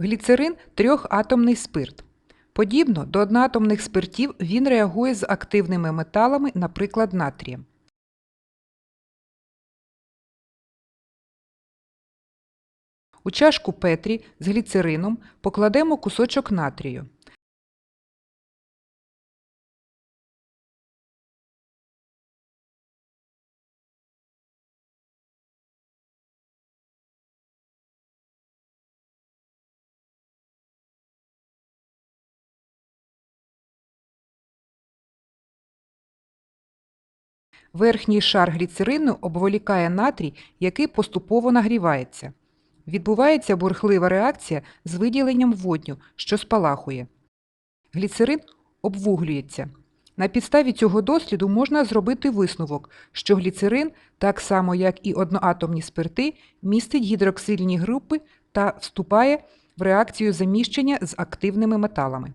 Гліцерин трьохатомний спирт. Подібно до одноатомних спиртів він реагує з активними металами, наприклад, натрієм. У чашку Петрі з гліцерином покладемо кусочок натрію. Верхній шар гліцерину обволікає натрій, який поступово нагрівається. Відбувається бурхлива реакція з виділенням водню, що спалахує. Гліцерин обвуглюється. На підставі цього досліду можна зробити висновок, що гліцерин, так само як і одноатомні спирти, містить гідроксильні групи та вступає в реакцію заміщення з активними металами.